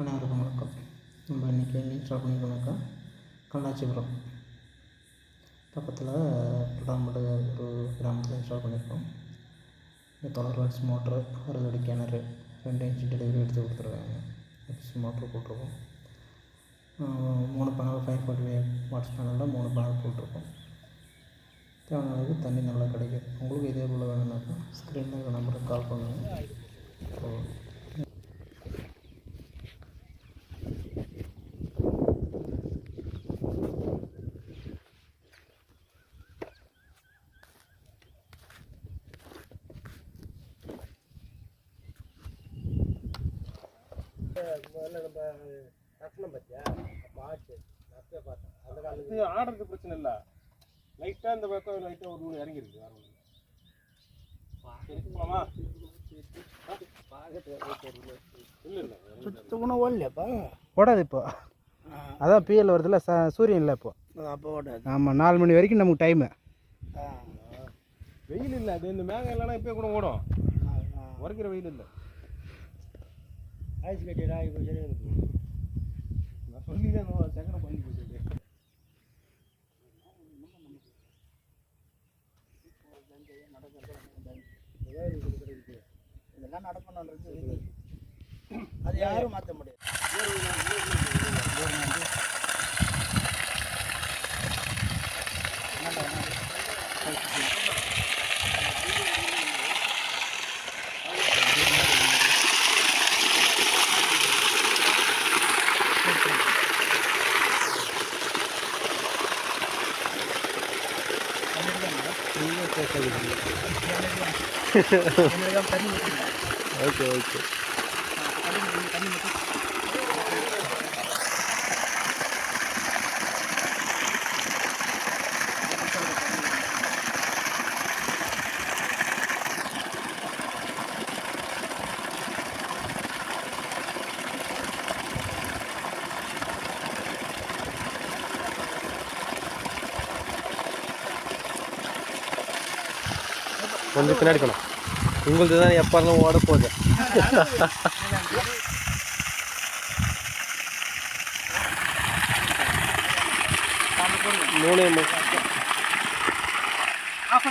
அனைவருக்கும் வணக்கம். நம்ம இன்றைக்கி எங்கே இன்ஸ்டால் பண்ணிக்கணும்னாக்கா கண்ணாச்சிபுரம். பக்கத்தில் பட்டாம்பட்டு ஒரு கிராமத்தில் இன்ஸ்டால் பண்ணியிருக்கோம் இந்த தொள்ளாயிரம் வாட்ஸ் மோட்ரு அறுபது கிணறு ரெண்டு இன்ச்சு டெலிவரி எடுத்து கொடுத்துருக்காங்க. எக்ஸ் மோட்ரு போட்டிருக்கோம். மூணு பேனல் ஃபைவ் ஃபார்ட்டி வாட்ஸ் பேனலில் மூணு பேனல் போட்டிருக்கோம். தேவையான அளவுக்கு தண்ணி நல்லா கிடைக்கும். உங்களுக்கு இதே போல் வேணும்னாக்கா ஸ்க்ரீனில் இருக்கிற நம்பருக்கு கால் பண்ணுங்கள் முதல்ல நம்ம கட்டணம் பார்த்தியா அப்போ ஆச்சு. பார்த்தேன். அந்த காலத்து இது ஆடுறது பிரச்சனை இல்லை. லைட்டாக இந்த பக்கம் லைட்டாக ஒரு நூறு இறங்கிருக்கு. வேற ஒன்றும் சரி போகலாமா இல்லை இல்லை சுத்தமாக ஓடலையாப்பா? ஓடாது இப்போ. அதான் பிஎல் வருதுல்ல ச சூரியன் இல்லை இப்போ. அப்போ ஓடாது. ஆமாம் நாலு மணி வரைக்கும் நமக்கு டைமு வெயில் இல்லை அது இந்த மேகம் இல்லைன்னா இப்போயே கூட ஓடும். உரைக்கிற வெயில் இல்லை. ஐஸ் கட்டிடா இப்போ சரி இருக்கு நான் சொல்லி தான் செகண்ட் பண்ணி போச்சு இதெல்லாம் நடக்கணுன்றது அது யாரும் மாற்ற முடியாது. Okay okay. கொஞ்சம் பின்னாடி போனோம் உங்களது தான் எப்போ இருந்தாலும் ஓட போகுது. மூணு ஆஃப்